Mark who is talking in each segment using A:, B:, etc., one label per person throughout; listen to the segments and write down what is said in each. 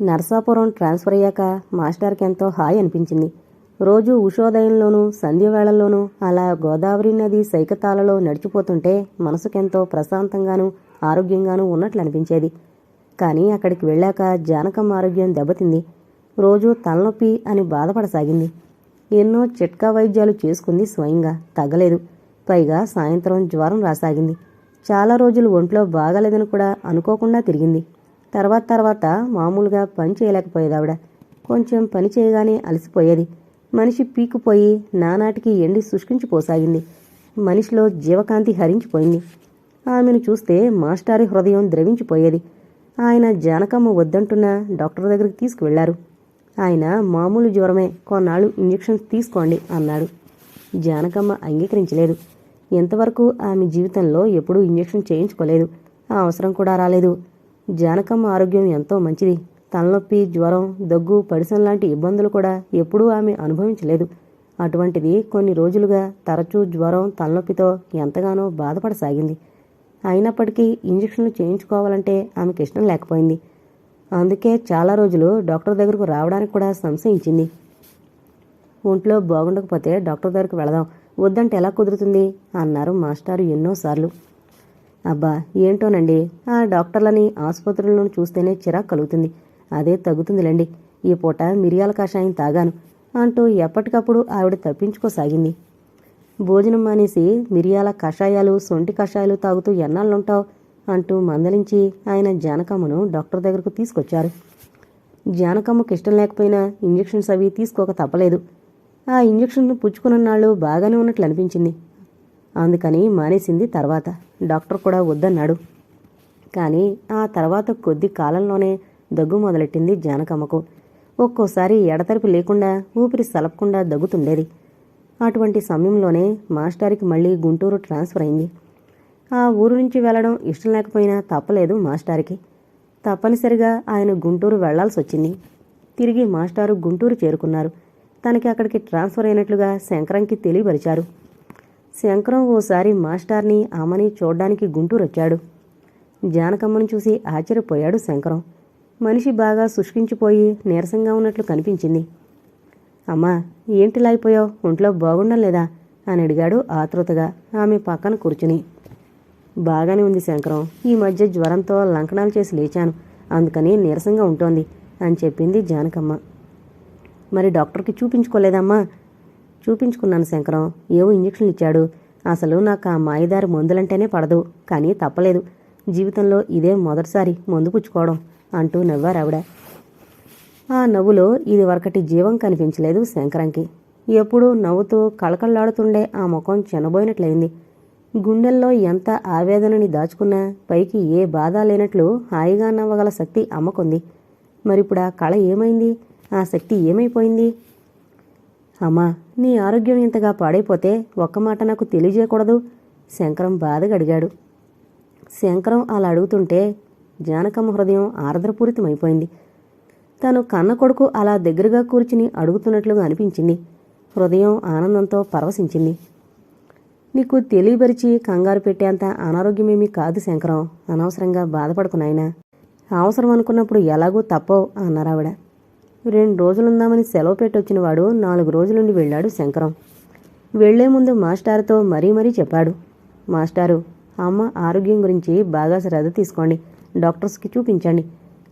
A: Narsapuram transfer అయ్యాక మాస్టర్కి ఎంతో హాయ్ అనిపించింది. రోజు ఉషోదయంలోనూ సంధ్యవేళల్లోనూ అలా గోదావరి నది సైకతాలలో నడిచిపోతుంటే మనసుకెంతో ప్రశాంతంగానూ ఆరోగ్యంగానూ ఉన్నట్లు అనిపించేది కానీ అక్కడికి వెళ్ళాక జానకమ్మ ఆరోగ్యం దెబ్బతింది. రోజు తలనొప్పి అని బాధపడసాగింది. ఎన్నో చిట్కా వైద్యాలు చేసుకుంది స్వయంగా. తగ్గలేదు. పైగా సాయంత్రం జ్వరం రాసాగింది. చాలా రోజులు ఒంట్లో బాగాలేదని కూడా అనుకోకుండా తిరిగింది. తర్వాత తర్వాత మామూలుగా పని చేయలేకపోయేది ఆవిడ. కొంచెం పని చేయగానే అలసిపోయేది. మనిషి పీకుపోయి నానాటికి ఎండి శుష్కించిపోసాగింది. మనిషిలో జీవకాంతి హరించిపోయింది. ఆమెను చూస్తే మాస్టారి హృదయం ద్రవించిపోయేది. ఆయన జానకమ్మ వద్దంటున్న డాక్టర్ దగ్గరికి తీసుకువెళ్ళారు ఆయన మామూలు జ్వరమే కొన్నాళ్ళు ఇంజెక్షన్స్ తీసుకోండి అన్నాడు. జానకమ్మ అంగీకరించలేదు. ఎంతవరకు ఆమె జీవితంలో ఎప్పుడూ ఇంజెక్షన్ చేయించుకోలేదు. ఆ అవసరం కూడా రాలేదు. జానకమ్మ ఆరోగ్యం ఎంతో మంచిది. తలనొప్పి జ్వరం దగ్గు పడిసం లాంటి ఇబ్బందులు కూడా ఎప్పుడూ ఆమె అనుభవించలేదు. అటువంటిది కొన్ని రోజులుగా తరచూ జ్వరం తలనొప్పితో ఎంతగానో బాధపడసాగింది. అయినప్పటికీ ఇంజక్షన్లు చేయించుకోవాలంటే ఆమెకి ఇష్టం లేకపోయింది. అందుకే చాలా రోజులు డాక్టర్ దగ్గరకు రావడానికి కూడా సంశయించింది. ఒంట్లో బాగుండకపోతే డాక్టర్ దగ్గరికి వెళదాం. వద్దంటే ఎలా కుదురుతుంది? అన్నారు మాస్టారు ఎన్నోసార్లు. అబ్బా ఏంటోనండి? ఆ డాక్టర్లని ఆసుపత్రులను చూస్తేనే చిరాకు కలుగుతుంది. అదే తగ్గుతుందిలేండి. ఈ పూట మిరియాల కషాయం తాగాను. అంటూ ఎప్పటికప్పుడు ఆవిడ తప్పించుకోసాగింది. భోజనం మానేసి మిరియాల కషాయాలు సొంటి కషాయాలు తాగుతూ ఎన్నాళ్ళుంటావు? అంటూ మందలించి ఆయన జానకమ్మను డాక్టర్ దగ్గరకు తీసుకొచ్చారు. జానకమ్మకి ఇష్టం లేకపోయినా ఇంజెక్షన్స్ అవి తీసుకోక తప్పలేదు. ఆ ఇంజెక్షన్ను పుచ్చుకున్ననాళ్ళు బాగానే ఉన్నట్లు అనిపించింది. అందుకని మానేసింది తర్వాత. డాక్టర్ కూడా వద్దన్నాడు. కానీ ఆ తర్వాత కొద్ది కాలంలోనే దగ్గు మొదలెట్టింది జానకమ్మకు. ఒక్కోసారి ఎడతెరిపి లేకుండా ఊపిరి సలపకుండా దగ్గుతుండేది. అటువంటి సమయంలోనే మాస్టారికి మళ్ళీ గుంటూరు ట్రాన్స్ఫర్ అయింది. ఆ ఊరు నుంచి వెళ్ళడం ఇష్టం లేకపోయినా తప్పలేదు మాస్టారికి. తప్పనిసరిగా ఆయన గుంటూరు వెళ్ళాల్సి వచ్చింది. తిరిగి మాస్టారు గుంటూరు చేరుకున్నారు. తనకి అక్కడికి ట్రాన్స్ఫర్ అయినట్లుగా శంకరంకి తెలియపరిచారు. శంకరం ఓసారి మాస్టార్ని ఆమెని చూడ్డానికి గుంటూరు వచ్చాడు జానకమ్మను చూసి ఆశ్చర్యపోయాడు శంకరం. మనిషి బాగా శుష్కించిపోయి నీరసంగా ఉన్నట్లు కనిపించింది. అమ్మా ఏంటిలా అయిపోయావు? ఒంట్లో బాగుండం లేదా? అని అడిగాడు ఆతృతగా ఆమె పక్కన కూర్చుని. బాగానే ఉంది శంకరం. ఈ మధ్య జ్వరంతో లంకణాలు చేసి లేచాను. అందుకని నీరసంగా ఉంటోంది అని చెప్పింది జానకమ్మ. మరి డాక్టర్కి చూపించుకోలేదమ్మా? చూపించుకున్నాను శంకరం. ఏవో ఇంజక్షన్లు ఇచ్చాడు. అసలు నాకు ఆ మాయదారి మందులంటేనే పడదు. కానీ తప్పలేదు. జీవితంలో ఇదే మొదటిసారి మందు పుచ్చుకోవడం అంటూ నవ్వారు ఆవిడ. ఆ నవ్వులో ఇది వరకటి జీవం కనిపించలేదు శంకరంకి. ఎప్పుడూ నవ్వుతూ కళకళలాడుతుండే ఆ ముఖం చెనబోయినట్లయింది. గుండెల్లో ఎంత ఆవేదనని దాచుకున్నా పైకి ఏ బాధ లేనట్లు హాయిగా నవ్వగల శక్తి అమ్మకుంది. మరిప్పుడు ఆ కళ ఏమైంది? ఆ శక్తి ఏమైపోయింది? అమ్మా నీ ఆరోగ్యం ఇంతగా పాడైపోతే ఒక్క మాట నాకు తెలియజేయకూడదు? శంకరం బాధగా అడిగాడు. శంకరం అలా అడుగుతుంటే జానకమ్మ హృదయం ఆర్ద్రపూరితమైపోయింది. తను కన్న కొడుకు అలా దగ్గరగా కూర్చుని అడుగుతున్నట్లుగా అనిపించింది. హృదయం ఆనందంతో పరవశించింది. నీకు తెలియబరిచి కంగారు పెట్టేంత అనారోగ్యమేమీ కాదు శంకరం. అనవసరంగా బాధపడుకున్నాయన అవసరం అనుకున్నప్పుడు ఎలాగూ తప్పవు అన్నారావిడ. రెండు రోజులుందామని సెలవు పెట్టొచ్చిన వాడు నాలుగు రోజులుండి వెళ్ళాడు శంకరం. వెళ్ళే ముందు మాస్టారుతో మరీ మరీ చెప్పాడు. మాస్టారు అమ్మ ఆరోగ్యం గురించి బాగా శ్రద్ధ తీసుకోండి. డాక్టర్స్కి చూపించండి.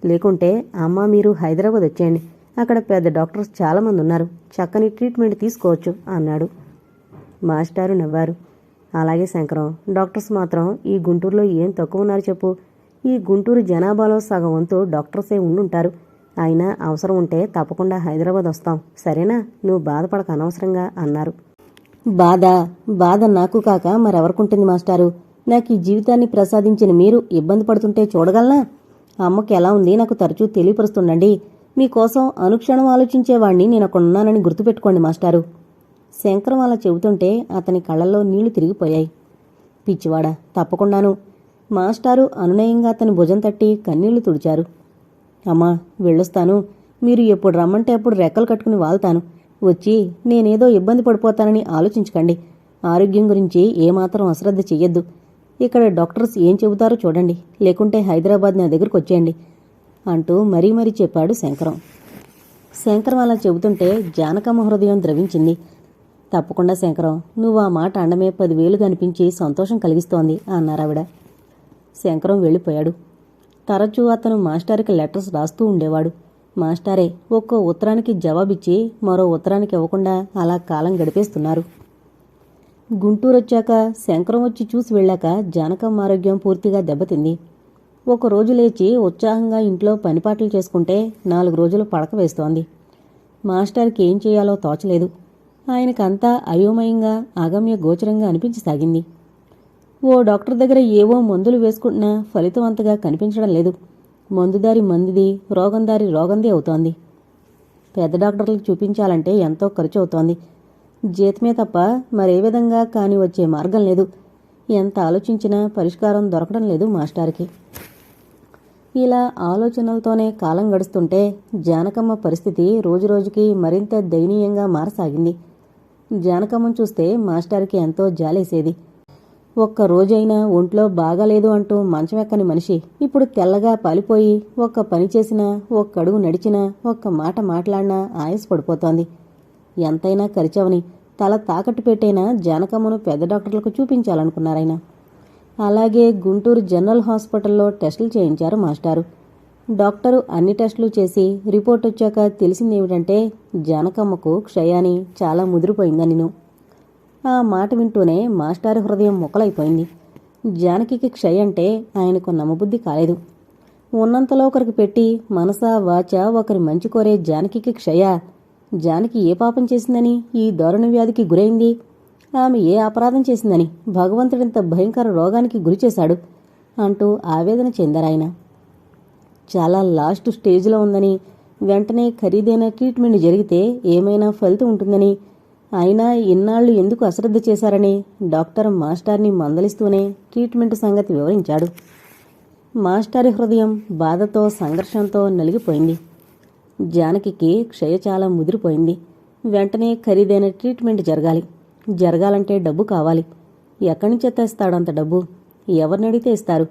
A: లేకుంటే అమ్మ మీరు హైదరాబాద్ వచ్చేయండి. అక్కడ పెద్ద డాక్టర్స్ చాలామంది ఉన్నారు చక్కని ట్రీట్మెంట్ తీసుకోవచ్చు అన్నాడు. మాస్టారు నవ్వారు. అలాగే శంకరం డాక్టర్స్ మాత్రం ఈ గుంటూరులో ఏం తక్కువ ఉన్నారు చెప్పు? ఈ గుంటూరు జనాభాలో సగం వంతు డాక్టర్సే ఉండుంటారు. అయినా అవసరం ఉంటే తప్పకుండా హైదరాబాద్ వస్తాం. సరేనా? నువ్వు బాధపడక అనవసరంగా అన్నారు. బాధ? బాధ నాకు కాక మరెవరికుంటుంది మాస్టారు? నాకు ఈ జీవితాన్ని ప్రసాదించిన మీరు ఇబ్బంది పడుతుంటే చూడగలనా? అమ్మకి ఎలా ఉంది? నాకు తరచూ తెలియపరుస్తుండండి. మీకోసం అనుక్షణం ఆలోచించేవాణ్ణి నేను అక్కడ ఉన్నానని గుర్తుపెట్టుకోండి మాస్టారు. శంకరం అలా చెబుతుంటే అతని కళ్ళల్లో నీళ్ళు తిరిగిపోయాయి. పిచ్చివాడా తప్పకుండాను. మాస్టారు అనునయంగా అతని భుజం తట్టి కన్నీళ్ళు తుడిచారు. అమ్మా వెళ్ళొస్తాను. మీరు ఎప్పుడు రమ్మంటే అప్పుడు రెక్కలు కట్టుకుని వాళ్తాను. వచ్చి నేనేదో ఇబ్బంది పడిపోతానని ఆలోచించకండి. ఆరోగ్యం గురించి ఏమాత్రం అశ్రద్ధ చెయ్యొద్దు. ఇక్కడ డాక్టర్స్ ఏం చెబుతారో చూడండి. లేకుంటే హైదరాబాద్ నా దగ్గరకు వచ్చేయండి అంటూ మరీ మరీ చెప్పాడు శంకరం. శంకరం అలా చెబుతుంటే జానకమ్మ హృదయం ద్రవించింది. తప్పకుండా శంకరం నువ్వు ఆ మాట అండమే పదివేలు కనిపించి సంతోషం కలిగిస్తోంది అన్నారావిడ శంకరం వెళ్ళిపోయాడు. తరచూ అతను మాస్టారికి లెటర్స్ రాస్తూ ఉండేవాడు. మాస్టారే ఒక్కో ఉత్తరానికి జవాబిచ్చి మరో ఉత్తరానికి ఇవ్వకుండా అలా కాలం గడిపేస్తున్నారు. గుంటూరు వచ్చాక శంకరం వచ్చి చూసి వెళ్ళాక జానకమ్మ ఆరోగ్యం పూర్తిగా దెబ్బతింది. ఒక రోజు లేచి ఉత్సాహంగా ఇంట్లో పనిపాట్లు చేసుకుంటే నాలుగు రోజులు పడక వేస్తోంది. మాస్టర్కి ఏం చేయాలో తోచలేదు. ఆయనకంతా అయోమయంగా అగమ్య గోచరంగా అనిపించసాగింది ఓ డాక్టర్ దగ్గర ఏవో మందులు వేసుకుంటున్నా ఫలితం అంతగా కనిపించడం లేదు. మందుదారి మందిది రోగందారి రోగంది అవుతోంది. పెద్ద డాక్టర్లకు చూపించాలంటే ఎంతో ఖర్చు అవుతోంది. జీతమే తప్ప మరే విధంగా కాని వచ్చే మార్గం లేదు. ఎంత ఆలోచించినా పరిష్కారం దొరకడం లేదు మాస్టార్కి. ఇలా ఆలోచనలతోనే కాలం గడుస్తుంటే జానకమ్మ పరిస్థితి రోజురోజుకి మరింత దయనీయంగా మారసాగింది. జానకమ్మను చూస్తే మాస్టార్కి ఎంతో జాలేసేది. ఒక్క రోజైనా ఒంట్లో బాగాలేదు అంటూ మంచమెక్కని మనిషి ఇప్పుడు తెల్లగా పాలిపోయి ఒక్క పని చేసినా ఒక్క అడుగు నడిచినా ఒక్క మాట మాట్లాడినా ఆయాస పడిపోతోంది ఎంతైనా కరిచవని తల తాకట్టు పెట్టైనా జానకమ్మను పెద్ద డాక్టర్లకు చూపించాలనుకున్నారాయన. అలాగే గుంటూరు జనరల్ హాస్పిటల్లో టెస్టులు చేయించారు మాస్టారు. డాక్టరు అన్ని టెస్టులు చేసి రిపోర్ట్ వచ్చాక తెలిసిందేమిటంటే జానకమ్మకు క్షయాని చాలా ముదిరిపోయిందని నేను ఆ మాట వింటూనే మాస్టారు హృదయం మొక్కలైపోయింది. జానకికి క్షయ అంటే ఆయనకు నమ్మబుద్ధి కాలేదు. ఉన్నంతలో ఒకరికి పెట్టి మనసా వాచ ఒకరి మంచి కోరే జానకికి క్షయ. జానకి ఏ పాపం చేసిందని ఈ దారుణ వ్యాధికి గురైంది. ఆమె ఏ అపరాధం చేసిందని భగవంతుడింత భయంకర రోగానికి గురిచేశాడు అంటూ ఆవేదన చెందారాయన. చాలా లాస్ట్ స్టేజ్లో ఉందని వెంటనే ఖరీదైన ట్రీట్మెంట్ జరిగితే ఏమైనా ఫలితం ఉంటుందని అయినా ఇన్నాళ్ళు ఎందుకు అశ్రద్ధ చేశారని? డాక్టర్ మాస్టార్ని మందలిస్తూనే ట్రీట్మెంట్ సంగతి వివరించాడు. మాస్టారి హృదయం బాధతో సంఘర్షంతో నలిగిపోయింది. జానకికి క్షయ చాలా ముదిరిపోయింది. వెంటనే ఖరీదైన ట్రీట్మెంట్ జరగాలి. జరగాలంటే డబ్బు కావాలి. ఎక్కడి నుంచి తెస్తాడు అంత డబ్బు? ఎవరిని అడిగితే ఇస్తారు?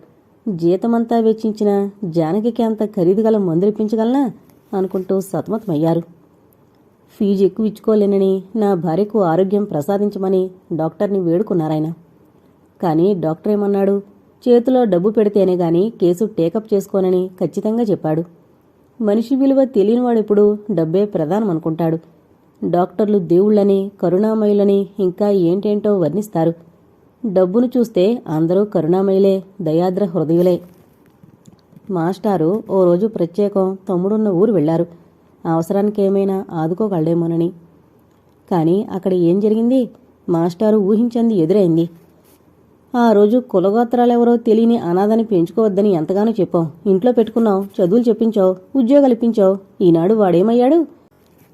A: జీతమంతా వెచ్చించిన జానకికి అంత ఖరీదుగల మందులిపించగలనా అనుకుంటూ సతమతమయ్యారు. ఫీజు ఎక్కువ ఇచ్చుకోలేనని నా భార్యకు ఆరోగ్యం ప్రసాదించమని డాక్టర్ని వేడుకున్నారాయన. కానీ డాక్టర్ ఏమన్నాడు? చేతిలో డబ్బు పెడితేనే గాని కేసు టేకప్ చేసుకోనని ఖచ్చితంగా చెప్పాడు. మనిషి విలువ తెలియనివాడెప్పుడు డబ్బే ప్రధానం అనుకుంటాడు డాక్టర్లు దేవుళ్ళని కరుణామయులని ఇంకా ఏంటేంటో వర్ణిస్తారు. డబ్బును చూస్తే అందరూ కరుణామయులే దయాద్ర హృదయులే. మాస్టారు ఓ రోజు ప్రత్యేకం తమ్ముడున్న ఊరు వెళ్ళారు. అవసరానికి ఏమైనా ఆదుకోగలడేమోనని. కానీ అక్కడ ఏం జరిగింది? మాస్టారు ఊహించింది ఎదురైంది. ఆ రోజు కులగోత్రాలెవరో తెలియని అనాథని పెంచుకోవద్దని ఎంతగానో చెప్పావు ఇంట్లో పెట్టుకున్నావు చదువులు చెప్పించావు ఉద్యోగాలు ఇప్పించావు. ఈనాడు వాడేమయ్యాడు?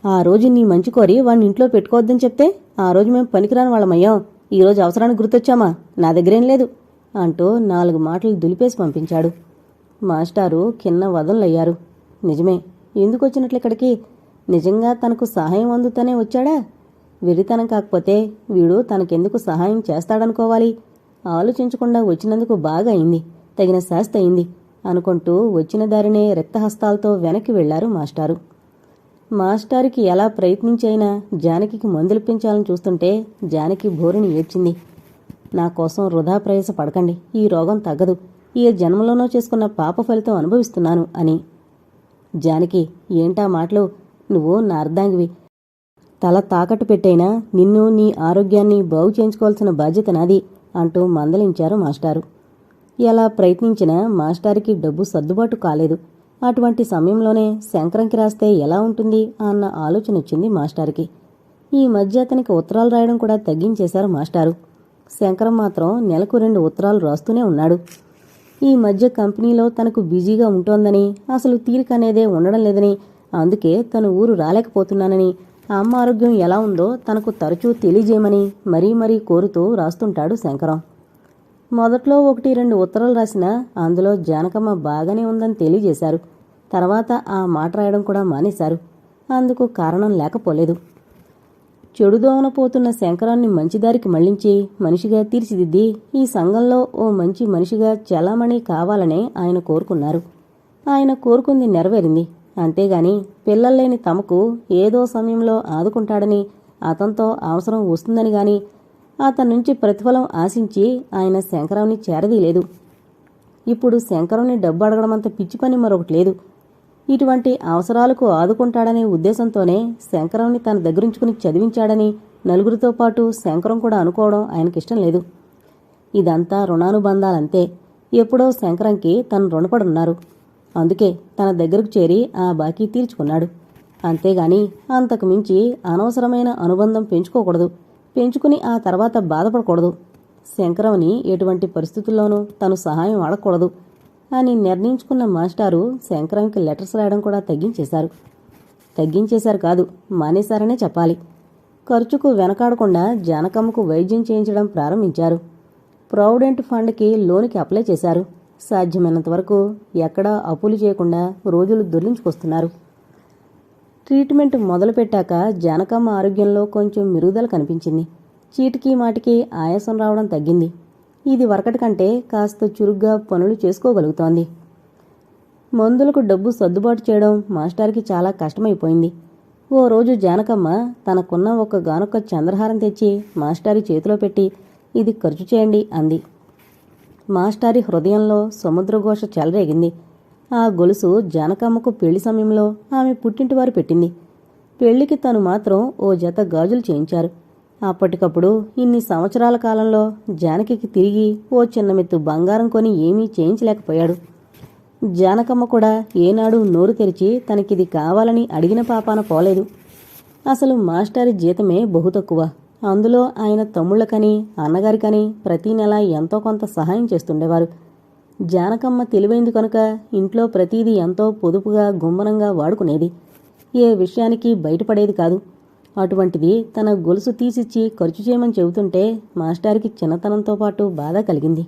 A: ఆ రోజు నీ మంచి కోరి వాడిని ఇంట్లో పెట్టుకోవద్దని చెప్తే ఆ రోజు మేము పనికిరాని వాళ్ళమయ్యాం. ఈరోజు అవసరానికి గుర్తొచ్చామా? నా దగ్గరేం లేదు అంటూ నాలుగు మాటలు దులిపేసి పంపించాడు. మాస్టారు కిన్న వదలయ్యారు నిజమే ఎందుకు వచ్చినట్లు ఇక్కడికి? నిజంగా తనకు సహాయం అందుతూనే వచ్చాడా? వెరితనం కాకపోతే వీడు తనకెందుకు సహాయం చేస్తాడనుకోవాలి? ఆలోచించకుండా వచ్చినందుకు బాగా అయింది. తగిన శాస్త అయింది అనుకుంటూ వచ్చిన దారినే రక్తహస్తాలతో వెనక్కి వెళ్ళారు మాస్టారు. మాస్టారుకి ఎలా ప్రయత్నించైనా జానకికి పెంచాలని చూస్తుంటే జానకి బోరుని ఏడ్చింది. నా కోసం వృధా ప్రయాస పడకండి. ఈ రోగం తగ్గదు. ఈ జన్మలోనో చేసుకున్న పాప ఫలితం అనుభవిస్తున్నాను అని జానకి ఏంటా మాటలు? నువ్వు నా అర్ధాంగివి తల తాకట్టు పెట్టైనా నిన్ను నీ ఆరోగ్యాన్ని బాగు చేయించుకోవాల్సిన బాధ్యత నాది అంటూ మందలించారు మాస్టారు. ఎలా ప్రయత్నించినా మాస్టారుకి డబ్బు సర్దుబాటు కాలేదు. అటువంటి సమయంలోనే శంకరంకి రాస్తే ఎలా ఉంటుంది అన్న ఆలోచన వచ్చింది మాస్టారుకి. ఈ మధ్య అతనికి ఉత్తరాలు రాయడం కూడా తగ్గించేశారు మాస్టారు. శంకరం మాత్రం నెలకు రెండు ఉత్తరాలు రాస్తూనే ఉన్నాడు. ఈ మధ్య కంపెనీలో తనకు బిజీగా ఉంటోందని అసలు తీరిక అనేదే ఉండడం లేదని అందుకే తను ఊరు రాలేకపోతున్నానని అమ్మ ఆరోగ్యం ఎలా ఉందో తనకు తరచూ తెలియజేయమని మరీ మరీ కోరుతూ రాస్తుంటాడు శంకరం. మొదట్లో ఒకటి రెండు ఉత్తరాలు రాసినా అందులో జానకమ్మ బాగానే ఉందని తెలియజేశారు. తర్వాత ఆ మాట రాయడం కూడా మానేశారు. అందుకు కారణం లేకపోలేదు. చెడుదోవన పోతున్న శంకరాన్ని మంచిదారికి మళ్ళించి మనిషిగా తీర్చిదిద్ది ఈ సంఘంలో ఓ మంచి మనిషిగా చలామణి కావాలనే ఆయన కోరుకున్నారు. ఆయన కోరుకుంది నెరవేరింది. అంతేగాని పిల్లల్లేని తమకు ఏదో సమయంలో ఆదుకుంటాడని అతనితో అవసరం వస్తుందని గాని అతని నుంచి ప్రతిఫలం ఆశించి ఆయన శంకరావుని చేరదీలేదు ఇప్పుడు శంకరాన్ని డబ్బు అడగడమంత పిచ్చి పని మరొకటి లేదు. ఇటువంటి అవసరాలకు ఆదుకుంటాడనే ఉద్దేశంతోనే శంకరంని తన దగ్గరుంచుకుని చదివించాడని నలుగురితో పాటు శంకరం కూడా అనుకోవడం ఆయనకిష్టం లేదు. ఇదంతా రుణానుబంధాలంతే. ఎప్పుడో శంకరంకి తను రుణపడున్నారు. అందుకే తన దగ్గరకు చేరి ఆ బాకీ తీర్చుకున్నాడు. అంతేగాని అంతకు మించి అనవసరమైన అనుబంధం పెంచుకోకూడదు. పెంచుకుని ఆ తర్వాత బాధపడకూడదు. శంకరంని ఎటువంటి పరిస్థితుల్లోనూ తను సహాయం అడగకూడదు అని నిర్ణయించుకున్న మాస్టారు శంకరంకి లెటర్స్ రాయడం కూడా తగ్గించేశారు. తగ్గించేశారు కాదు మానేశారనే చెప్పాలి. ఖర్చుకు వెనకాడకుండా జానకమ్మకు వైద్యం చేయించడం ప్రారంభించారు. ప్రావిడెంట్ ఫండ్కి లోనికి అప్లై చేశారు. సాధ్యమైనంత వరకు ఎక్కడా అప్పులు చేయకుండా రోజులు దొర్లించుకొస్తున్నారు. ట్రీట్మెంట్ మొదలుపెట్టాక జానకమ్మ ఆరోగ్యంలో కొంచెం మెరుగుదల కనిపించింది. చీటికి మాటికి ఆయాసం రావడం తగ్గింది. ఇది వరకటి కంటే కాస్త చురుగ్గా పనులు చేసుకోగలుగుతోంది. మందులకు డబ్బు సర్దుబాటు చేయడం మాస్టార్కి చాలా కష్టమైపోయింది. ఓ రోజు జానకమ్మ తనకున్న ఒక గానొక్క చంద్రహారం తెచ్చి మాస్టారి చేతిలో పెట్టి ఇది ఖర్చు చేయండి అంది. మాస్టారి హృదయంలో సముద్రఘోష చెలరేగింది. ఆ గొలుసు జానకమ్మకు పెళ్ళి సమయంలో ఆమె పుట్టింటివారు పెట్టింది. పెళ్ళికి తను మాత్రం ఓ జత గాజులు చేయించారు. అప్పటికప్పుడు ఇన్ని సంవత్సరాల కాలంలో జానకికి తిరిగి ఓ చిన్నమెత్తు బంగారం కొని ఏమీ చేయించలేకపోయాడు. జానకమ్మ కూడా ఏనాడు నోరు తెరిచి తనకిది కావాలని అడిగిన పాపాన పోలేదు. అసలు మాస్టారి జీతమే బహు తక్కువ. అందులో ఆయన తమ్ముళ్ళకని అన్నగారికని ప్రతీ నెల ఎంతో కొంత సహాయం చేస్తుండేవారు. జానకమ్మ తెలివైంది కనుక ఇంట్లో ప్రతీది ఎంతో పొదుపుగా గుమ్మనంగా వాడుకునేది. ఏ విషయానికి బయటపడేది కాదు. అటువంటిది తన గొలుసు తీసిచ్చి ఖర్చు చేయమని చెబుతుంటే మాస్టారికి చిన్నతనంతో పాటు బాధ కలిగింది.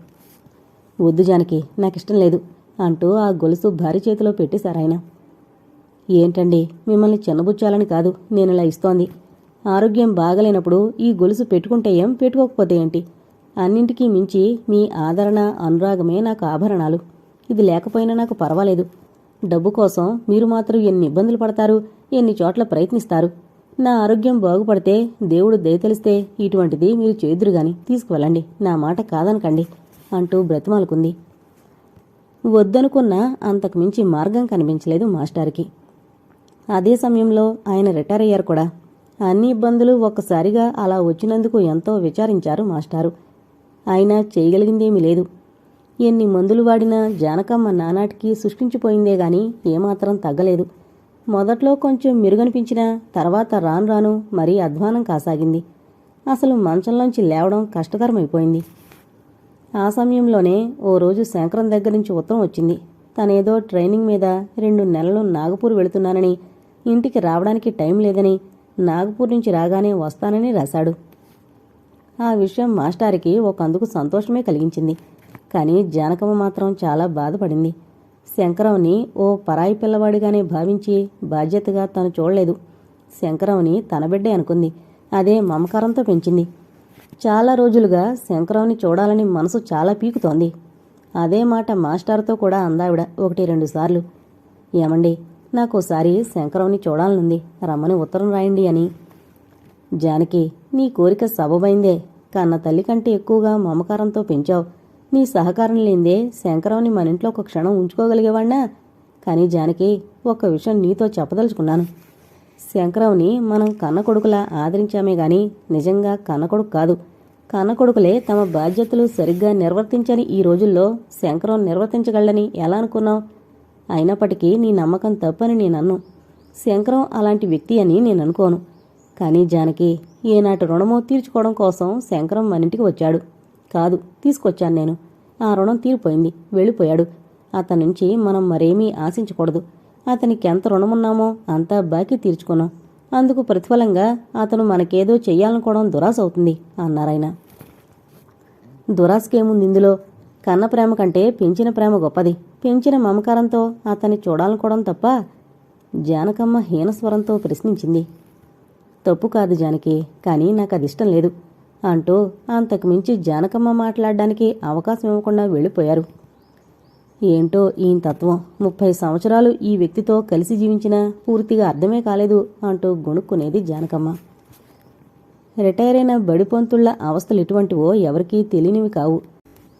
A: వద్దు జానకి నాకిష్టం లేదు అంటూ ఆ గొలుసు భారీ చేతిలో పెట్టేశారాయన ఏంటండి మిమ్మల్ని చిన్నబుచ్చాలని కాదు నేను ఇలా ఇస్తోంది. ఆరోగ్యం బాగలేనప్పుడు ఈ గొలుసు పెట్టుకుంటే ఏం పెట్టుకోకపోతే ఏంటి? అన్నింటికీ మించి మీ ఆదరణ అనురాగమే నాకు ఆభరణాలు. ఇది లేకపోయినా నాకు పర్వాలేదు. డబ్బు కోసం మీరు మాత్రం ఎన్ని ఇబ్బందులు పడతారు ఎన్ని చోట్ల ప్రయత్నిస్తారు? నా ఆరోగ్యం బాగుపడితే దేవుడు దయతలిస్తే ఇటువంటిది మీరు చేదురు గాని తీసుకువెళ్ళండి. నా మాట కాదనకండి అంటూ బ్రతిమాలుకుంది. వద్దనుకున్నా అంతకు మించి మార్గం కనిపించలేదు మాస్టార్కి. అదే సమయంలో ఆయన రిటైర్ అయ్యారు కూడా. అన్ని ఇబ్బందులు ఒక్కసారిగా అలా వచ్చినందుకు ఎంతో విచారించారు మాస్టారు. అయినా చేయగలిగిందేమీ లేదు. ఎన్ని మందులు వాడినా జానకమ్మ నానాటికి సృష్టించిపోయిందే గాని ఏమాత్రం తగ్గలేదు. మొదట్లో కొంచెం మెరుగనిపించినా తర్వాత రాను రాను మరీ అధ్వానం కాసాగింది. అసలు మంచంలోంచి లేవడం కష్టతరమైపోయింది. ఆ సమయంలోనే ఓ రోజు శంకరం దగ్గర నుంచి ఉత్తరం వచ్చింది. తనేదో ట్రైనింగ్ మీద రెండు నెలలు నాగపూర్ వెళుతున్నానని ఇంటికి రావడానికి టైం లేదని నాగపూర్ నుంచి రాగానే వస్తానని రాశాడు. ఆ విషయం మాస్టారికి ఒకందుకు సంతోషమే కలిగించింది. కానీ జానకమ్మ మాత్రం చాలా బాధపడింది. శంకరంని ఓ పరాయి పిల్లవాడిగానే భావించి బాధ్యతగా తను చూడలేదు. శంకరంని తన బిడ్డే అనుకుంది. అదే మమకారంతో పెంచింది. చాలా రోజులుగా శంకరంని చూడాలని మనసు చాలా పీకుతోంది. అదే మాట మాస్టర్తో కూడా అందావిడ ఒకటి రెండు సార్లు. ఏమండి నాకోసారి శంకరంని చూడాలనుంది. రమ్మని ఉత్తరం రాయండి అని. జానకి నీ కోరిక సబబైందే. కన్న తల్లి కంటే ఎక్కువగా మమకారంతో పెంచావు. నీ సహకారం లేదే శంకరావుని మన ఇంట్లో ఒక క్షణం ఉంచుకోగలిగేవాణ్ణా కానీ జానకి ఒక విషయం నీతో చెప్పదలుచుకున్నాను. శంకరావుని మనం కన్న కొడుకులా ఆదరించామే గాని నిజంగా కన్న కొడుకు కాదు. కన్న కొడుకులే తమ బాధ్యతలు సరిగ్గా నిర్వర్తించని ఈ రోజుల్లో శంకరం నిర్వర్తించగలని ఎలా అనుకున్నావు? అయినప్పటికీ నీ నమ్మకం తప్పని నేనన్ను శంకరం అలాంటి వ్యక్తి అని నేను అనుకోను. కానీ జానకి ఏనాటి రుణమో తీర్చుకోవడం కోసం శంకరం మన ఇంటికి వచ్చాడు. కాదు తీసుకొచ్చాను నేను. ఆ రుణం తీరిపోయింది వెళ్ళిపోయాడు. అతని నుంచి మనం మరేమీ ఆశించకూడదు. అతనికి ఎంత రుణమున్నామో అంతా బాకీ తీర్చుకున్నాం. అందుకు ప్రతిఫలంగా అతను మనకేదో చెయ్యాలనుకోవడం దురాశ అవుతుంది అన్నారాయన దురాశకేముంది ఇందులో? కన్న ప్రేమ కంటే పెంచిన ప్రేమ గొప్పది. పెంచిన మమకారంతో అతన్ని చూడాలనుకోవడం తప్ప జానకమ్మ హీనస్వరంతో ప్రశ్నించింది. తప్పు కాదు జానకి కానీ నాకు అది ఇష్టం లేదు. అంటూ అంతకుమించి జానకమ్మ మాట్లాడడానికి అవకాశం ఇవ్వకుండా వెళ్ళిపోయారు. ఏంటో ఈయన తత్వం. ముప్పై సంవత్సరాలు ఈ వ్యక్తితో కలిసి జీవించినా పూర్తిగా అర్థమే కాలేదు అంటూ గొణుక్కునేది జానకమ్మ. రిటైర్ అయిన బడిపంతుళ్ళ అవస్థలు ఎటువంటివో ఎవరికీ తెలియనివి కావు.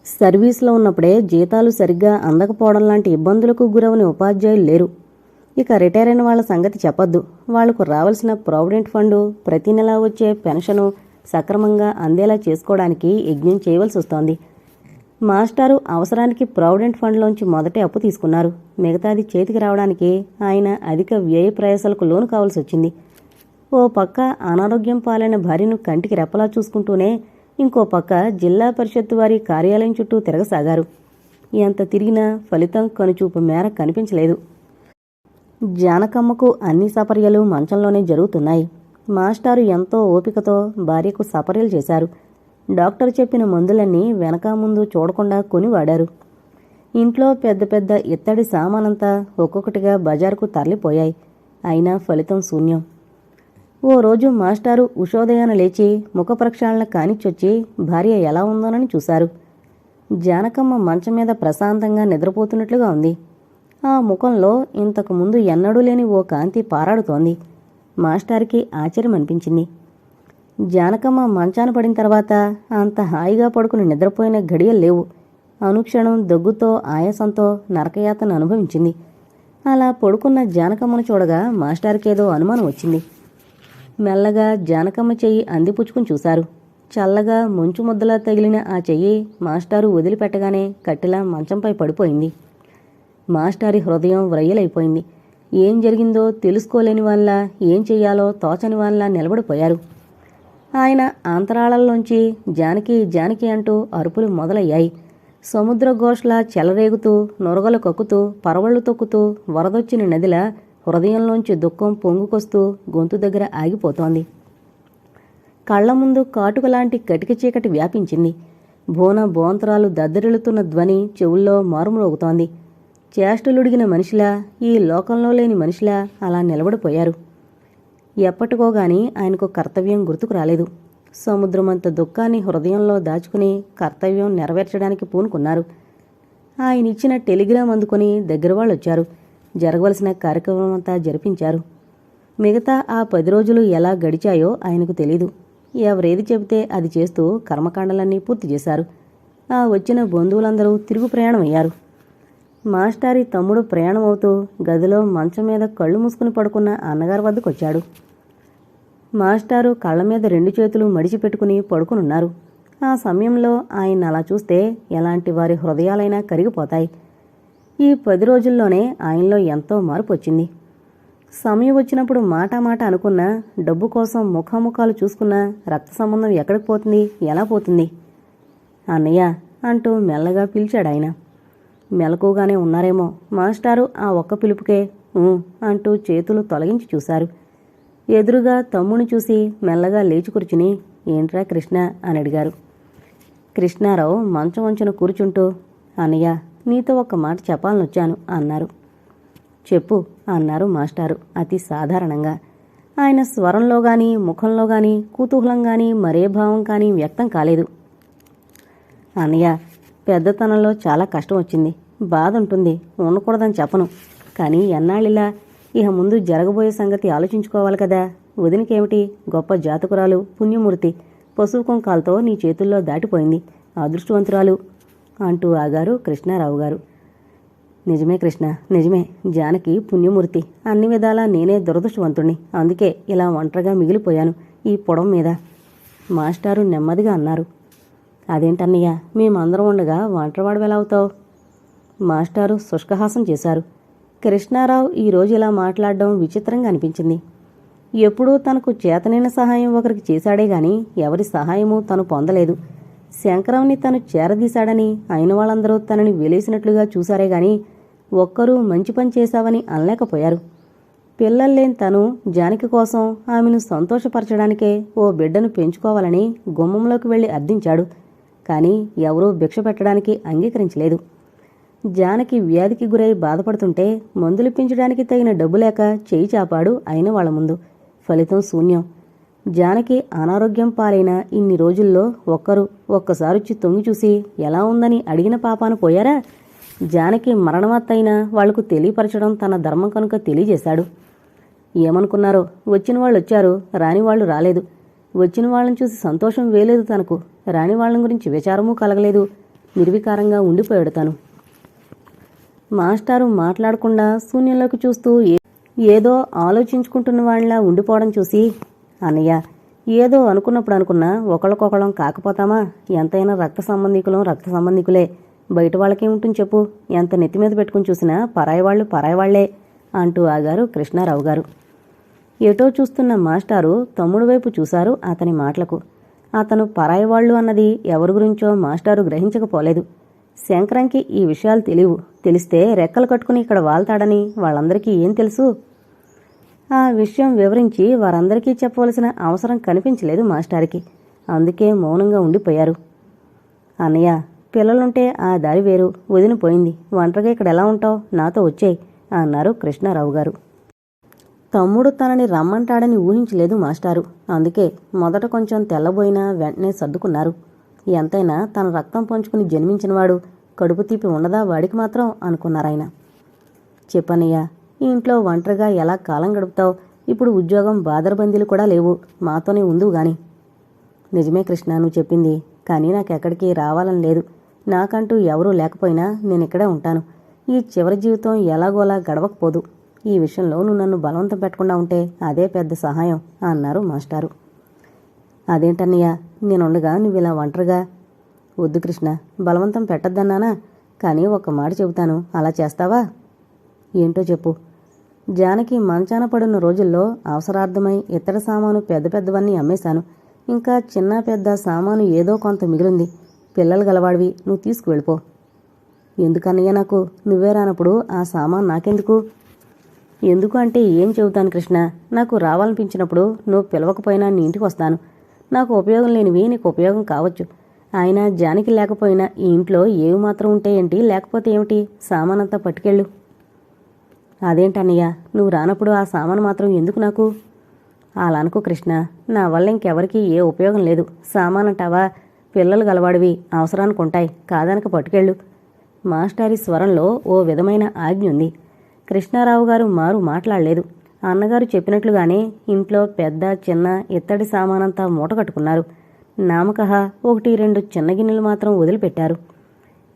A: సర్వీస్లో ఉన్నప్పుడే జీతాలు సరిగ్గా అందకపోవడం లాంటి ఇబ్బందులకు గురవని ఉపాధ్యాయులు లేరు. ఇక రిటైర్ అయిన వాళ్ళ సంగతి చెప్పొద్దు. వాళ్ళకు రావాల్సిన ప్రావిడెంట్ ఫండు ప్రతి నెలా వచ్చే పెన్షను సక్రమంగా అందేలా చేసుకోవడానికి యజ్ఞం చేయవలసి వస్తోంది. మాస్టారు అవసరానికి ప్రావిడెంట్ ఫండ్లోంచి మొదటి అప్పు తీసుకున్నారు. మిగతాది చేతికి రావడానికి ఆయన అధిక వ్యయ ప్రయాసాలకు లోను కావాల్సి వచ్చింది. ఓ పక్క అనారోగ్యం పాలైన భార్యను కంటికి రెప్పలా చూసుకుంటూనే ఇంకో పక్క జిల్లా పరిషత్తు వారి కార్యాలయం చుట్టూ తిరగసాగారు. ఎంత తిరిగినా ఫలితం కనుచూపు మేర కనిపించలేదు. జానకమ్మకు అన్ని సపర్యలు మంచంలోనే జరుగుతున్నాయి. మాస్టారు ఎంతో ఓపికతో భార్యకు సపర్యలు చేశారు. డాక్టర్ చెప్పిన మందులన్నీ వెనక ముందు చూడకుండా కొని వాడారు ఇంట్లో పెద్ద పెద్ద ఇత్తడి సామానంతా ఒక్కొక్కటిగా బజారుకు తరలిపోయాయి. అయినా ఫలితం శూన్యం. ఓ రోజు మాస్టారు ఉషోదయాన లేచి ముఖ ప్రక్షాళన కానిచ్చొచ్చి భార్య ఎలా ఉందోనని చూశారు. జానకమ్మ మంచం మీద ప్రశాంతంగా నిద్రపోతున్నట్లుగా ఉంది. ఆ ముఖంలో ఇంతకు ముందు ఎన్నడూ లేని ఓ కాంతి పారాడుతోంది. మాస్టార్కి ఆశ్చర్యం అనిపించింది. జానకమ్మ మంచాన పడిన తర్వాత అంత హాయిగా పడుకుని నిద్రపోయిన గడియలు లేవు. అనుక్షణం దగ్గుతో ఆయాసంతో నరకయాతను అనుభవించింది. అలా పడుకున్న జానకమ్మను చూడగా మాస్టార్కేదో అనుమానం వచ్చింది. మెల్లగా జానకమ్మ చెయ్యి అందిపుచ్చుకుని చూశారు. చల్లగా ముంచు ముద్దలా తగిలిన ఆ చెయ్యి మాస్టారు వదిలిపెట్టగానే కట్టెలా మంచంపై పడిపోయింది. మాస్టారి హృదయం వ్రయ్యలైపోయింది. ఏం జరిగిందో తెలుసుకోలేని వాళ్ళ ఏం చెయ్యాలో తోచని వాళ్ళ నిలబడిపోయారు. ఆయన ఆంతరాళల్లోంచి జానకి జానకి అంటూ అరుపులు మొదలయ్యాయి. సముద్ర ఘోషలా చెలరేగుతూ నొరగలు కక్కుతూ పరవళ్ళు తొక్కుతూ వరదొచ్చిన నదిలా హృదయంలోంచి దుఃఖం పొంగుకొస్తూ గొంతు దగ్గర ఆగిపోతోంది. కళ్ళ ముందు కాటుకలాంటి కటిక చీకటి వ్యాపించింది. బోన బోంతరాలు దద్దరిల్లుతున్న ధ్వని చెవుల్లో మారుమ్రోగుతోంది. చేష్టలుడిగిన మనిషిలా ఈ లోకంలో లేని మనిషిలా అలా నిలబడిపోయారు. ఎప్పటికోగాని ఆయనకు కర్తవ్యం గుర్తుకు రాలేదు. సముద్రమంత దుఃఖాన్ని హృదయంలో దాచుకుని కర్తవ్యం నెరవేర్చడానికి పూనుకున్నారు. ఆయన ఇచ్చిన టెలిగ్రామ్ అందుకుని దగ్గర వాళ్ళు వచ్చారు జరగవలసిన కార్యక్రమం అంతా జరిపించారు. మిగతా ఆ పది రోజులు ఎలా గడిచాయో ఆయనకు తెలీదు. ఎవరేది చెబితే అది చేస్తూ కర్మకాండలన్నీ పూర్తి చేశారు. ఆ వచ్చిన బంధువులందరూ తిరుగు ప్రయాణమయ్యారు. మాస్టారి తమ్ముడు ప్రయాణమవుతూ గదిలో మంచం మీద కళ్ళు మూసుకుని పడుకున్న అన్నగారి వద్దకొచ్చాడు. మాస్టారు కళ్ళ మీద రెండు చేతులు మడిచిపెట్టుకుని పడుకునున్నారు. ఆ సమయంలో ఆయన అలా చూస్తే ఎలాంటి వారి హృదయాలైనా కరిగిపోతాయి. ఈ పది రోజుల్లోనే ఆయనలో ఎంతో మార్పు వచ్చింది. సమయం వచ్చినప్పుడు మాట మాట అనుకున్న డబ్బు కోసం ముఖాముఖాలు చూసుకున్న రక్త సంబంధం ఎక్కడికి పోతుంది ఎలా పోతుంది? అన్నయ్య అంటూ మెల్లగా పిలిచాడు ఆయన మెలకుగానే ఉన్నారేమో. మాస్టారు ఆ ఒక్క పిలుపుకే అంటూ చేతులు తొలగించి చూశారు. ఎదురుగా తమ్ముని చూసి మెల్లగా లేచి కూర్చుని ఏంట్రా కృష్ణ? అని అడిగారు. కృష్ణారావు మంచం వంచున కూర్చుంటూ అన్నయ్య నీతో ఒక మాట చెప్పాలనొచ్చాను అన్నారు. చెప్పు అన్నారు మాస్టారు అతి సాధారణంగా. ఆయన స్వరంలో గాని ముఖంలో గాని కుతూహలం గాని మరే భావం కానీ వ్యక్తం కాలేదు. అన్నయ్య పెద్దతనంలో చాలా కష్టం వచ్చింది. బాధ ఉంటుంది. ఉండకూడదని చెప్పను. కానీ ఎన్నాళ్ళిలా ఇహ ముందు జరగబోయే సంగతి ఆలోచించుకోవాలి కదా. వదినకేమిటి? గొప్ప జాతకురాలు పుణ్యమూర్తి. పశువు కుంకాలతో నీ చేతుల్లో దాటిపోయింది. అదృష్టవంతురాలు అంటూ ఆగారు కృష్ణారావు గారు. నిజమే కృష్ణ నిజమే. జానకి పుణ్యమూర్తి. అన్ని విధాలా నేనే దురదృష్టవంతుణ్ణి. అందుకే ఇలా ఒంటరిగా మిగిలిపోయాను ఈ పొడం మీద. మాస్టారు నెమ్మదిగా అన్నారు. అదేంటన్నయ్య మేమందరం ఉండగా ఒంటరివాడు ఎలా అవుతావు? మాస్టారు శుష్కహాసం చేశారు. కృష్ణారావు ఈ రోజు ఇలా మాట్లాడడం విచిత్రంగా అనిపించింది. ఎప్పుడూ తనకు చేతనైన సహాయం ఒకరికి చేశాడే గాని ఎవరి సహాయము తను పొందలేదు. శంకరంని తను చేరదీశాడని అయిన వాళ్ళందరూ తనని వెలేసినట్లుగా చూశారే గాని ఒక్కరూ మంచి పని చేశావని అనలేకపోయారు. పిల్లల్లేని తను జానకి కోసం ఆమెను సంతోషపరచడానికే ఓ బిడ్డను పెంచుకోవాలని గుమ్మంలోకి వెళ్ళి అర్థించాడు. కానీ ఎవరూ భిక్ష పెట్టడానికి అంగీకరించలేదు. జానకి వ్యాధికి గురై బాధపడుతుంటే మందులు పెంచడానికి తగిన డబ్బు లేక చేయి చాపాడు అయిన వాళ్ళ ముందు. ఫలితం శూన్యం. జానకి అనారోగ్యం పాలైన ఇన్ని రోజుల్లో ఒక్కరు ఒక్కసారొచ్చి తొంగి చూసి ఎలా ఉందని అడిగిన పాపాను పోయారా? జానకి మరణమత్తైనా వాళ్ళకు తెలియపరచడం తన ధర్మం కనుక తెలియజేశాడు. ఏమనుకున్నారో? వచ్చిన వాళ్ళు వచ్చారు రాని వాళ్ళు రాలేదు. వచ్చిన వాళ్ళని చూసి సంతోషం వేలేదు తనకు. రాని వాళ్ళ గురించి విచారమూ కలగలేదు. నిర్వికారంగా ఉండిపోయాడు తను. మాస్టారు మాట్లాడకుండా శూన్యంలోకి చూస్తూ ఏదో ఆలోచించుకుంటున్న వాళ్ళ ఉండిపోవడం చూసి అన్నయ్య ఏదో అనుకున్నప్పుడు అనుకున్నా ఒకళ్ళకొకళ్ళం కాకపోతామా? ఎంతైనా రక్త సంబంధికులం రక్త సంబంధికులే. బయట వాళ్ళకేముంటుంది చెప్పు? ఎంత నెత్తి మీద పెట్టుకుని చూసినా పరాయి వాళ్ళు పరాయి వాళ్ళే అంటూ ఆగారు కృష్ణారావు గారు. ఎటో చూస్తున్న మాస్టారు తమ్ముడు వైపు చూశారు అతని మాటలకు. అతను పరాయివాళ్ళు అన్నది ఎవరి గురించో మాస్టారు గ్రహించకపోలేదు. శంకరంకి ఈ విషయాలు తెలియవు. తెలిస్తే రెక్కలు కట్టుకుని ఇక్కడ వాళ్తాడని వాళ్ళందరికీ ఏం తెలుసు? ఆ విషయం వివరించి వారందరికీ చెప్పవలసిన అవసరం కనిపించలేదు మాస్టారికి. అందుకే మౌనంగా ఉండిపోయారు. అన్నయ్య పిల్లలుంటే ఆ దారి వేరు. వదిలిపోయింది ఒంటరిగా ఇక్కడ ఎలా ఉంటావు? నాతో వచ్చేయి అన్నారు కృష్ణారావు గారు. తమ్ముడు తనని రమ్మంటాడని ఊహించలేదు మాస్టారు. అందుకే మొదట కొంచెం తెల్లబోయినా వెంటనే సర్దుకున్నారు. ఎంతైనా తన రక్తం పంచుకుని జన్మించినవాడు కడుపు తీపి ఉండదా వాడికి మాత్రం అనుకున్నారాయన. చెప్పనయ్యా ఇంట్లో ఒంటరిగా ఎలా కాలం గడుపుతావు? ఇప్పుడు ఉద్యోగం బాదరబందీలు కూడా లేవు. మాతోనే ఉందువు గాని. నిజమే కృష్ణ నువ్వు చెప్పింది. కానీ నాకెక్కడికి రావాలని లేదు. నాకంటూ ఎవరూ లేకపోయినా నేను ఇక్కడే ఉంటాను. ఈ చివరి జీవితం ఎలాగోలా గడవకపోదు. ఈ విషయంలో నువ్వు నన్ను బలవంతం పెట్టకుండా ఉంటే అదే పెద్ద సహాయం అన్నారు మాస్టారు. అదేంటన్నయ్య నేనుండగా నువ్వు ఇలా ఒంటరిగా? వద్దు కృష్ణ బలవంతం పెట్టద్దన్నానా? కానీ ఒక మాట చెబుతాను అలా చేస్తావా? ఏంటో చెప్పు. జానకి మంచాన పడున్న రోజుల్లో అవసరార్థమై ఇతర సామాను పెద్ద పెద్దవన్నీ అమ్మేశాను. ఇంకా చిన్న పెద్ద సామాను ఏదో కొంత మిగిలింది. పిల్లలు గలవాడివి నువ్వు తీసుకువెళ్ళిపో. ఎందుకన్నయ్య నాకు? నువ్వే రానప్పుడు ఆ సామాను నాకెందుకు? ఎందుకు అంటే ఏం చెబుతాను కృష్ణ? నాకు రావాలనిపించినప్పుడు నువ్వు పిలవకపోయినా నీ ఇంటికి వస్తాను. నాకు ఉపయోగం లేనివి నీకు ఉపయోగం కావచ్చు. ఆయన జానికి లేకపోయినా ఈ ఇంట్లో ఏవి మాత్రం ఉంటే ఏంటి లేకపోతే ఏమిటి? సామానంతా పట్టుకెళ్ళు. అదేంటన్నయ్య నువ్వు రానప్పుడు ఆ సామాను మాత్రం ఎందుకు నాకు? అలా అనుకో కృష్ణ. నా వల్ల ఇంకెవరికి ఏ ఉపయోగం లేదు. సామానంటావా? పిల్లలు గలవాడివి అవసరానికి ఉంటాయి. కాదనక పట్టుకెళ్ళు. మాస్టారి స్వరంలో ఓ విధమైన ఆజ్ఞ ఉంది. కృష్ణారావు గారు మారు మాట్లాడలేదు. అన్నగారు చెప్పినట్లుగానే ఇంట్లో పెద్ద చిన్న ఇత్తడి సామానంతా మూట కట్టుకున్నారు. నామకహ ఒకటి రెండు చిన్న గిన్నెలు మాత్రం వదిలిపెట్టారు.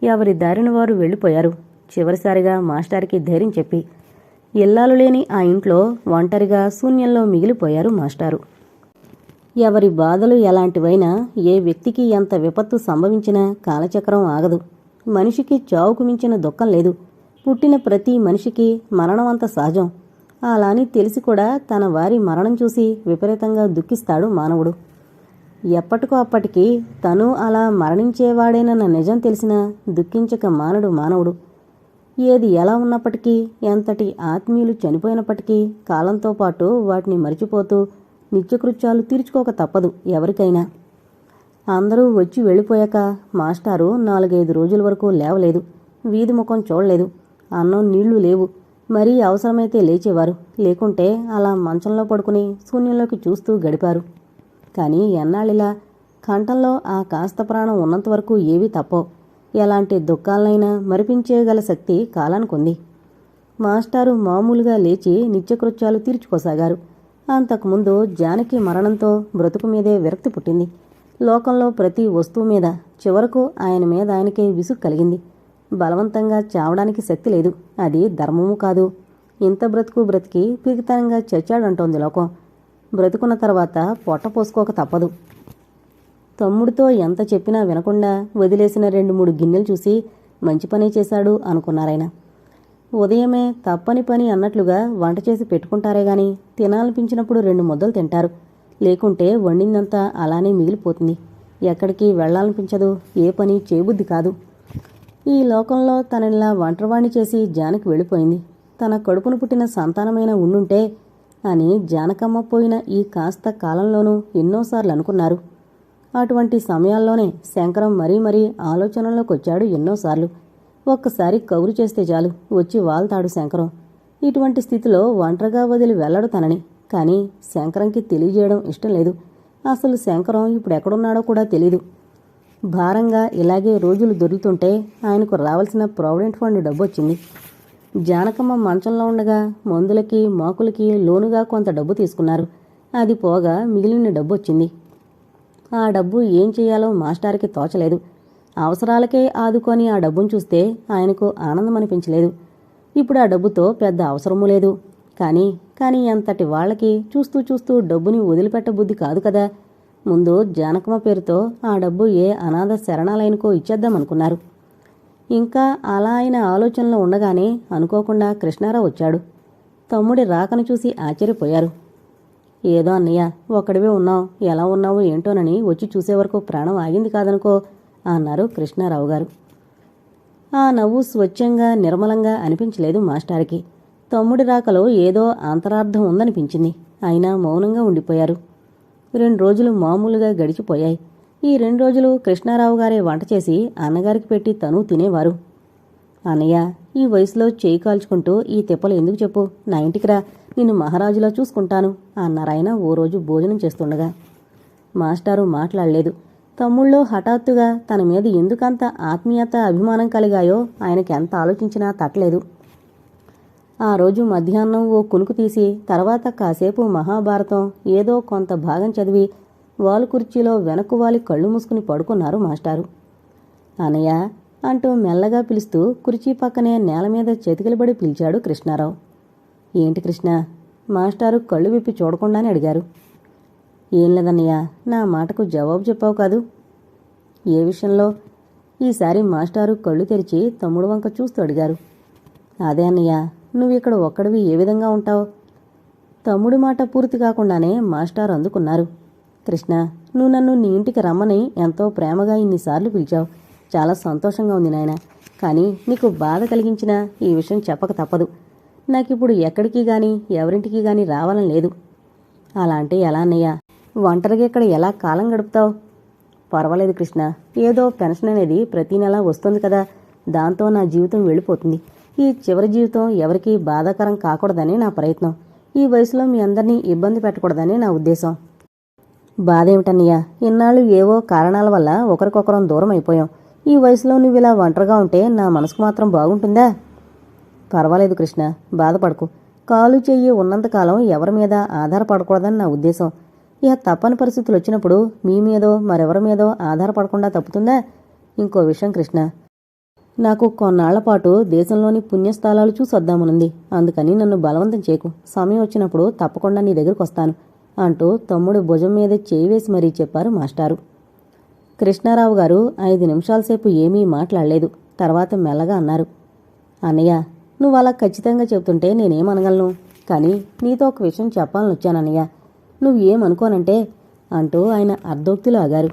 A: ఎవరి దారిన వారు వెళ్ళిపోయారు. చివరిసారిగా మాస్టార్కి ధైర్యం చెప్పి ఇల్లాలు లేని ఆ ఇంట్లో ఒంటరిగా శూన్యంలో మిగిలిపోయారు మాస్టారు. ఎవరి బాధలు ఎలాంటివైనా ఏ వ్యక్తికి ఎంత విపత్తు సంభవించినా కాలచక్రం ఆగదు. మనిషికి చావుకు మించిన దుఃఖం లేదు. పుట్టిన ప్రతి మనిషికి మరణం అంత సహజం. అలాని తెలిసి కూడా తన వారి మరణం చూసి విపరీతంగా దుఃఖిస్తాడు మానవుడు. ఎప్పటికో అప్పటికి తను అలా మరణించేవాడేనన్న నిజం తెలిసినా దుఃఖించక మానడు మానవుడు. ఏది ఎలా ఉన్నప్పటికీ ఎంతటి ఆత్మీయులు చనిపోయినప్పటికీ కాలంతో పాటు వాటిని మరిచిపోతూ నిత్యకృత్యాలు తీర్చుకోక తప్పదు ఎవరికైనా. అందరూ వచ్చి వెళ్ళిపోయాక మాస్టారు నాలుగైదు రోజుల వరకు లేవలేదు. వీధి ముఖం చూడలేదు. అన్నం నీళ్ళు లేవు. మరీ అవసరమైతే లేచేవారు. లేకుంటే అలా మంచంలో పడుకుని శూన్యంలోకి చూస్తూ గడిపారు. కానీ ఎన్నాళ్ళిలా కంఠంలో ఆ కాస్త ప్రాణం ఉన్నంత వరకు ఏవీ తప్పవు. ఎలాంటి దుఃఖాలనైనా మరిపించేయగల శక్తి కాలానికుంది. మాస్టారు మామూలుగా లేచి నిత్యకృత్యాలు తీర్చుకోసాగారు. అంతకుముందు జానకి మరణంతో బ్రతుకు మీదే విరక్తి పుట్టింది. లోకంలో ప్రతి వస్తువు మీద చివరకు ఆయన మీద ఆయనకే విసుగు కలిగింది. బలవంతంగా చావడానికి శక్తి లేదు. అది ధర్మము కాదు. ఇంత బ్రతుకు బ్రతికి పిరికితనంగా చచ్చాడంటోంది లోకం. బ్రతుకున్న తర్వాత పొట్ట పోసుకోక తప్పదు. తమ్ముడితో ఎంత చెప్పినా వినకుండా వదిలేసిన రెండు మూడు గిన్నెలు చూసి మంచి పని చేశాడు అనుకున్నారాయన. ఉదయమే తప్పని పని అన్నట్లుగా వంట చేసి పెట్టుకుంటారే గాని తినాలనిపించినప్పుడు రెండు ముద్దలు తింటారు. లేకుంటే వండిందంతా అలానే మిగిలిపోతుంది. ఎక్కడికి వెళ్ళాలనిపించదు. ఏ పని చేయబుద్ధి కాదు. ఈ లోకంలో తననిలా ఒంటరివాణ్ణి చేసి జానకి వెళ్ళిపోయింది. తన కడుపును పుట్టిన సంతానమైన ఉండుంటే అని జానకమ్మ పోయిన ఈ కాస్త కాలంలోనూ ఎన్నోసార్లు అనుకున్నారు. అటువంటి సమయాల్లోనే శంకరం మరీ మరీ ఆలోచనలోకొచ్చాడు ఎన్నోసార్లు. ఒక్కసారి కబురు చేస్తే చాలు వచ్చి వాల్తాడు శంకరం. ఇటువంటి స్థితిలో ఒంటరిగా వదిలి వెళ్ళడు తనని. కానీ శంకరంకి తెలియజేయడం ఇష్టం లేదు. అసలు శంకరం ఇప్పుడు ఎక్కడున్నాడో కూడా తెలీదు. భారంగా ఇలాగే రోజులు దొరుకుతుంటే ఆయనకు రావాల్సిన ప్రావిడెంట్ ఫండ్ డబ్బు వచ్చింది జానకమ్మ మంచంలో ఉండగా మందులకి మాకులకి లోనుగా కొంత డబ్బు తీసుకున్నారు. అది పోగా మిగిలిన డబ్బు వచ్చింది ఆ డబ్బు ఏం చేయాలో మాస్టార్కి తోచలేదు. అవసరాలకే ఆదుకొని ఆ డబ్బును చూస్తే ఆయనకు ఆనందం అనిపించలేదు ఇప్పుడు ఆ డబ్బుతో పెద్ద అవసరమూ లేదు. కానీ కానీ అంతటి వాళ్ళకి చూస్తూ చూస్తూ డబ్బుని వదిలిపెట్ట బుద్ధి కాదు కదా. ముందు జానకమ్మ పేరుతో ఆ డబ్బు ఏ అనాథ శరణాలయనకో ఇచ్చేద్దామనుకున్నారు. ఇంకా అలా ఆయన ఆలోచనలో ఉండగానే అనుకోకుండా కృష్ణారావు వచ్చాడు. తమ్ముడి రాకను చూసి ఆశ్చర్యపోయారు. ఏదో అన్నయ్య ఒక్కడివే ఉన్నావు ఎలా ఉన్నావో ఏంటోనని వచ్చి చూసే వరకు ప్రాణం ఆగింది కాదనుకో అన్నారు కృష్ణారావు గారు. ఆ నవ్వు స్వచ్ఛంగా నిర్మలంగా అనిపించలేదు మాస్టార్కి. తమ్ముడి రాకలో ఏదో అంతరార్థం ఉందనిపించింది. అయినా మౌనంగా ఉండిపోయారు. రెండు రోజులు మామూలుగా గడిచిపోయాయి. ఈ రెండు రోజులు కృష్ణారావు గారే వంట చేసి అన్నగారికి పెట్టి తను తినేవారు. అన్నయ్య ఈ వయసులో చేయి కాల్చుకుంటూ ఈ తిప్పలు ఎందుకు చెప్పు? నా ఇంటికి రా. నిన్ను మహారాజులా చూసుకుంటాను అన్నారాయన ఓ రోజు భోజనం చేస్తుండగా. మాస్టారు మాట్లాడలేదు. తమ్ముళ్ళో హఠాత్తుగా తన మీద ఎందుకంత ఆత్మీయత అభిమానం కలిగాయో ఆయనకి ఎంత ఆలోచించినా తట్టలేదు. ఆ రోజు మధ్యాహ్నం ఓ కునుకు తీసి తర్వాత కాసేపు మహాభారతం ఏదో కొంత భాగం చదివి వాలు కుర్చీలో వెనక్కు వాలి కళ్ళు మూసుకుని పడుకున్నారు మాస్టారు. అనయ్య అంటూ మెల్లగా పిలుస్తూ కుర్చీ పక్కనే నేల మీద చేతికిలబడి పిలిచాడు కృష్ణారావు. ఏంటి కృష్ణ? మాస్టారు కళ్ళు విప్పి చూడకుండానే అడిగారు. ఏం లేదన్నయ్య నా మాటకు జవాబు చెప్పావు కాదు. ఏ విషయంలో? ఈసారి మాస్టారు కళ్ళు తెరిచి తమ్ముడు వంక చూస్తూ అడిగారు. అదే అన్నయ్య నువ్వు ఇక్కడ ఒక్కడివి ఏ విధంగా ఉంటావు? తమ్ముడి మాట పూర్తి కాకుండానే మాస్టారు అందుకున్నారు. కృష్ణ నువ్వు నన్ను నీ ఇంటికి రమ్మని ఎంతో ప్రేమగా ఇన్నిసార్లు పిలిచావు. చాలా సంతోషంగా ఉంది నాయన. కానీ నీకు బాధ కలిగించిన ఈ విషయం చెప్పక తప్పదు. నాకిప్పుడు ఎక్కడికి గాని ఎవరింటికి గాని రావాలని లేదు. అలా అంటే ఎలా అన్నయ్యా? ఒంటరిగా ఇక్కడ ఎలా కాలం గడుపుతావు? పర్వాలేదు కృష్ణ. ఏదో పెన్షన్ అనేది ప్రతి నెల వస్తుంది కదా. దాంతో నా జీవితం వెళ్ళిపోతుంది. ఈ చివరి జీవితం ఎవరికీ బాధాకరం కాకూడదని నా ప్రయత్నం. ఈ వయసులో మీ అందరినీ ఇబ్బంది పెట్టకూడదని నా ఉద్దేశం. బాధ ఏమిటన్నయ్య ఇన్నాళ్ళు ఏవో కారణాల వల్ల ఒకరికొకరం దూరం అయిపోయాం. ఈ వయసులో నువ్వు ఇలా ఒంటరిగా ఉంటే నా మనసుకు మాత్రం బాగుంటుందా? పర్వాలేదు కృష్ణ బాధపడకు. కాలు చెయ్యి ఉన్నంతకాలం ఎవరి మీద ఆధారపడకూడదని నా ఉద్దేశం. ఇక తప్పని పరిస్థితులు వచ్చినప్పుడు మీ మీదో మరెవరి మీదో ఆధారపడకుండా తప్పుతుందా? ఇంకో విషయం కృష్ణ నాకు కొన్నాళ్ళ పాటు దేశంలోని పుణ్యస్థలాలు చూసొద్దామనుంది. అందుకని నన్ను బలవంతం చేయకు సమయం వచ్చినప్పుడు తప్పకుండా నీ దగ్గరకు వస్తాను అంటూ తమ్ముడు భుజం మీద చేయి వేసి మరీ చెప్పారు మాస్టారు. కృష్ణారావు గారు ఐదు నిమిషాల సేపు ఏమీ మాట్లాడలేదు. తర్వాత మెల్లగా అన్నారు. అన్నయ్య నువ్వు అలా ఖచ్చితంగా చెబుతుంటే నేనేమనగలను? కానీ నీతో ఒక విషయం చెప్పాలని వచ్చానన్నయ్య నువ్వు ఏమనుకోనంటే అంటూ ఆయన అర్ధోక్తిలో ఆగారు.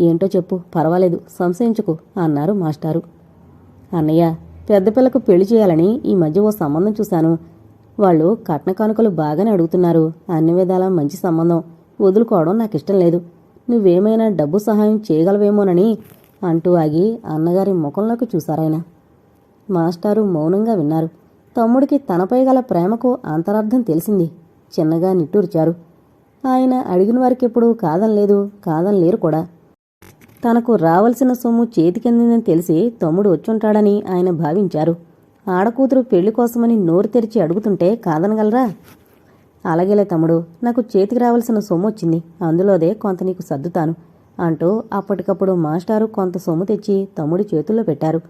A: ఏంటో చెప్పు పర్వాలేదు సంశయించుకు అన్నారు మాస్టారు. అన్నయ్య పెద్ద పిల్లకు పెళ్ళి చేయాలని ఈ మధ్య ఓ సంబంధం చూశాను. వాళ్ళు కట్న కానుకలు బాగానే అడుగుతున్నారు. అన్ని విధాలా మంచి సంబంధం. వదులుకోవడం నాకు ఇష్టం లేదు. నువ్వేమైనా డబ్బు సహాయం చేయగలవేమోనని అంటూ ఆగి అన్నగారి ముఖంలోకి చూశారాయన మాస్టారు మౌనంగా విన్నారు. తమ్ముడికి తనపై గల ప్రేమకు అంతరార్థం తెలిసింది. చిన్నగా నిట్టూర్చారు. ఆయన అడిగిన వారికెప్పుడు కాదనలేదు. కాదనలేరు కూడా. తనకు రావలసిన సొమ్ము చేతికందిందని తెలిసి తమ్ముడు వచ్చుంటాడని ఆయన భావించారు. ఆడకూతురు పెళ్ళి కోసమని నోరు తెరిచి అడుగుతుంటే కాదనగలరా? అలాగేలే తమ్ముడు నాకు చేతికి రావాల్సిన సొమ్ము వచ్చింది. అందులోదే కొంత నీకు సర్దుతాను అంటూ అప్పటికప్పుడు మాస్టారు కొంత సొమ్ము తెచ్చి తమ్ముడి చేతుల్లో పెట్టారు.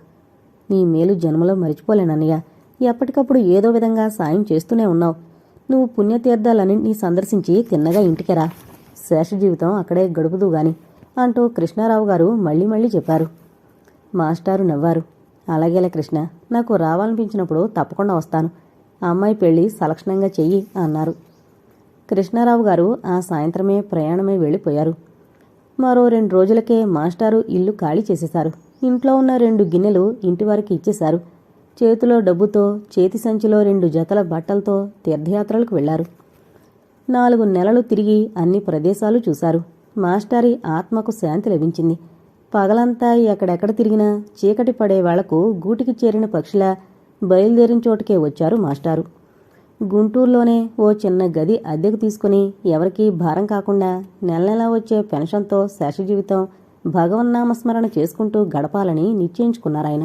A: నీ మేలు జన్మలో మరిచిపోలేనన్నయ్య ఎప్పటికప్పుడు ఏదో విధంగా సాయం చేస్తూనే ఉన్నావు. నువ్వు పుణ్యతీర్థాలన్నింటినీ సందర్శించి తిన్నగా ఇంటికెరా శేష జీవితం అక్కడే గడుపుదు గాని అంటూ కృష్ణారావు గారు మళ్ళీ మళ్ళీ చెప్పారు. మాస్టారు నవ్వారు. అలాగేలే కృష్ణ నాకు రావాలనిపించినప్పుడు తప్పకుండా వస్తాను. ఆ అమ్మాయి పెళ్ళి సలక్షణంగా చెయ్యి అన్నారు. కృష్ణారావు గారు ఆ సాయంత్రమే ప్రయాణమై వెళ్ళిపోయారు. మరో రెండు రోజులకే మాస్టారు ఇల్లు ఖాళీ చేసేశారు. ఇంట్లో ఉన్న రెండు గిన్నెలు ఇంటివారికి ఇచ్చేశారు. చేతిలో డబ్బుతో చేతి సంచిలో రెండు జతల బట్టలతో తీర్థయాత్రలకు వెళ్ళారు. నాలుగు నెలలు తిరిగి అన్ని ప్రదేశాలు చూశారు. మాస్టారి ఆత్మకు శాంతి లభించింది. పగలంతా ఎక్కడెక్కడ తిరిగినా చీకటి పడే వాళ్ళకు గూటికి చేరిన పక్షిలా బయలుదేరిన చోటుకే వచ్చారు మాస్టారు. గుంటూరులోనే ఓ చిన్న గది అద్దెకు తీసుకుని ఎవరికీ భారం కాకుండా నెల నెలా వచ్చే పెన్షన్తో శేష జీవితం భగవన్నామస్మరణ చేసుకుంటూ గడపాలని నిశ్చయించుకున్నారాయన.